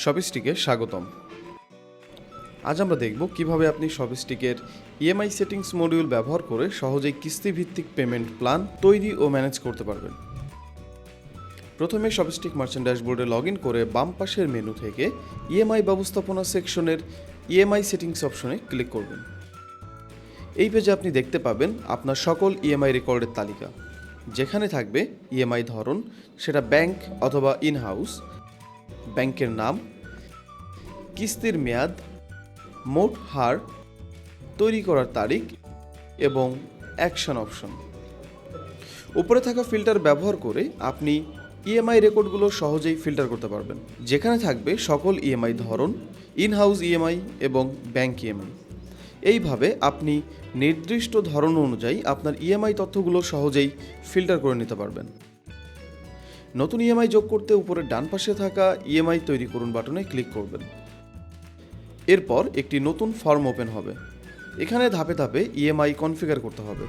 শপিস্টিকে স্বাগতম। আজ আমরা দেখব কীভাবে আপনি শপিস্টিকের ইএমআই সেটিংস মডিউল ব্যবহার করে সহজেই কিস্তি ভিত্তিক পেমেন্ট প্ল্যান তৈরি ও ম্যানেজ করতে পারবেন। প্রথমে শপিস্টিক মার্চেন্ট ড্যাশবোর্ডে লগ ইন করে বাম পাশের মেনু থেকে ইএমআই ব্যবস্থাপনা সেকশনের ইএমআই সেটিংস অপশনে ক্লিক করবেন। এই পেজে আপনি দেখতে পাবেন আপনার সকল ইএমআই রেকর্ডের তালিকা। যেখানে থাকবে ইএমআই ধরন, সেটা ব্যাংক অথবা ইন হাউস ব্যাংকের নাম, কিস্তির মেয়াদ, মোট হার, তৈরি করার তারিখ এবং অ্যাকশন অপশন। উপরে থাকা ফিল্টার ব্যবহার করে আপনি ইএমআই রেকর্ডগুলো সহজেই ফিল্টার করতে পারবেন। যেখানে থাকবে সকল ইএমআই ধরন ইন হাউস ইএমআই এবং ব্যাংক ইএমআই। এইভাবে আপনি নির্দিষ্ট ধরন অনুযায়ী আপনার ইএমআই তথ্যগুলো সহজেই ফিল্টার করে নিতে পারবেন। নতুন ইএমআই যোগ করতে উপরে ডান পাশে থাকা ইএমআই তৈরি করুন বাটনে ক্লিক করবেন। এরপর একটি নতুন ফর্ম ওপেন হবে। এখানে ধাপে ধাপে ইএমআই কনফিগার করতে হবে।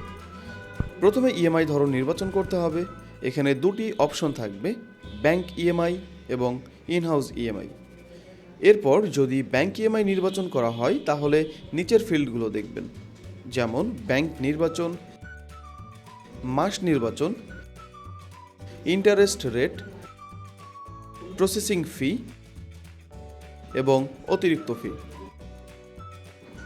প্রথমে ইএমআই ধরন নির্বাচন করতে হবে। এখানে দুটি অপশন থাকবে, ব্যাংক ইএমআই এবং ইনহাউস ইএমআই এরপর যদি ব্যাংক ইএমআই নির্বাচন করা হয়, তাহলে নিচের ফিল্ডগুলো দেখবেন। যেমন, ব্যাংক নির্বাচন, মাস নির্বাচন ইন্টারেস্ট রেট প্রসেসিং ফি এবং অতিরিক্ত ফি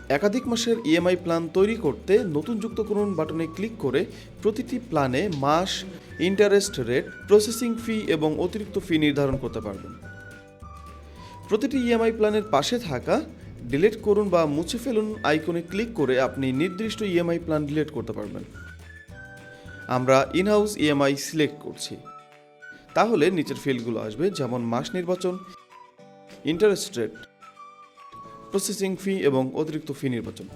একাধিক মাসের ইএমআই প্ল্যান তৈরি করতে নতুন যুক্ত করুন বাটনে ক্লিক করে প্রতিটি প্ল্যানে মাস ইন্টারেস্ট রেট প্রসেসিং ফি এবং অতিরিক্ত ফি নির্ধারণ করতে পারবেন। প্রতিটি ইএমআই প্ল্যানের পাশে থাকা ডিলিট করুন বা মুছে ফেলুন আইকনে ক্লিক করে আপনি নির্দিষ্ট ইএমআই প্ল্যান ডিলিট করতে পারবেন। আমরা ইনহাউস ইএমআই সিলেক্ট করছি। তাহলে নিচের ফিল্ডগুলো আসবে, যেমন মাস নির্বাচন ইন্টারেস্ট রেট প্রসেসিং ফি এবং অতিরিক্ত ফি নির্বাচন।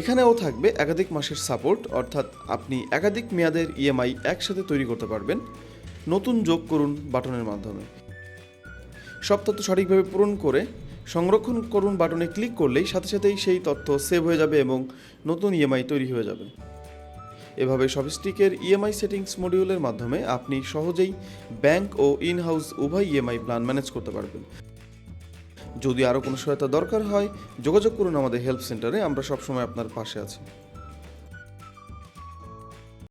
এখানেও থাকবে একাধিক মাসের সাপোর্ট অর্থাৎ আপনি একাধিক মেয়াদের ইএমআই একসাথে তৈরি করতে পারবেন। নতুন যোগ করুন বাটনের মাধ্যমে। সব তথ্য সঠিকভাবে পূরণ করে সংরক্ষণ করুন বাটনে ক্লিক করলেই সাথে সাথেই সেই তথ্য সেভ হয়ে যাবে এবং নতুন ইএমআই তৈরি হয়ে যাবে। এভাবে সফিস্টিকের ইএমআই সেটিংস মডিউলের মাধ্যমে আপনি সহজেই ব্যাংক ও ইনহাউস উভয় ইএমআই প্ল্যান ম্যানেজ করতে পারবেন। যদি আরও কোনো সহায়তা দরকার হয়, যোগাযোগ করুন আমাদের হেল্প সেন্টারে, আমরা সবসময় আপনার পাশে আছি।